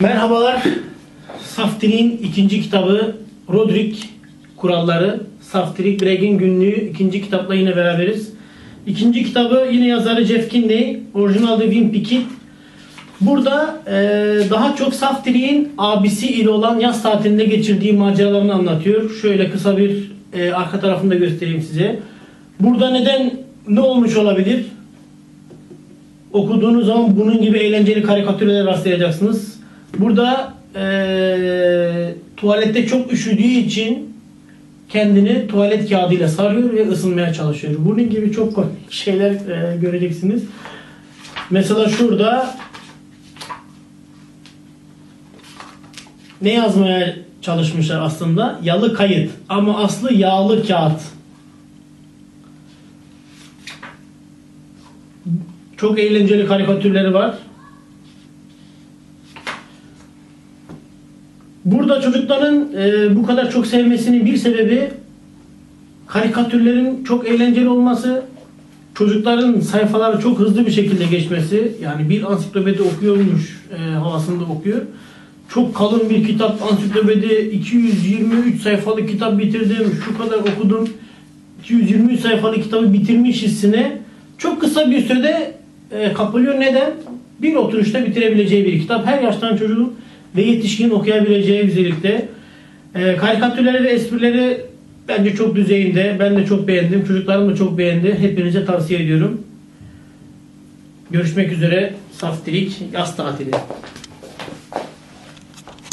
Merhabalar. Saftirik'in ikinci kitabı Rodrik Kuralları. Saftirik Breg'in günlüğü ikinci kitapla yine beraberiz. İkinci kitabı yine yazarı Jeff Kinney. Orijinalde Wim Pickett. Burada eee, daha çok Saftirik'in abisi ile olan yaz tatilinde geçirdiği maceralarını anlatıyor. Şöyle kısa bir eee, arka tarafını da göstereyim size. Burada neden ne olmuş olabilir? okuduğunuz zaman bunun gibi eğlenceli karikatürlere rastlayacaksınız. Burada eee, tuvalette çok üşüdüğü için kendini tuvalet kağıdıyla sarıyor ve ısınmaya çalışıyor. Bunun gibi çok şeyler eee, göreceksiniz. Mesela şurada ne yazmaya çalışmışlar aslında? Yalı kayıt ama aslı yağlı kağıt. Çok eğlenceli karikatürleri var. Burada çocukların e, bu kadar çok sevmesinin bir sebebi karikatürlerin çok eğlenceli olması, çocukların sayfaları çok hızlı bir şekilde geçmesi. Yani bir ansiklopedi okuyormuş e, havasında okuyor. Çok kalın bir kitap, ansiklopedi 223 sayfalık kitap bitirdim, şu kadar okudum. 223 sayfalık kitabı bitirmiş hissine çok kısa bir sürede e, kapılıyor. Neden? Bir oturuşta bitirebileceği bir kitap. Her yaştan çocuğun ve yetişkinin okuyabileceği güzellikte. E, karikatürleri ve esprileri bence çok düzeyinde. Ben de çok beğendim. Çocuklarım da çok beğendi. Hepinize tavsiye ediyorum. Görüşmek üzere. Saftirik yaz tatili.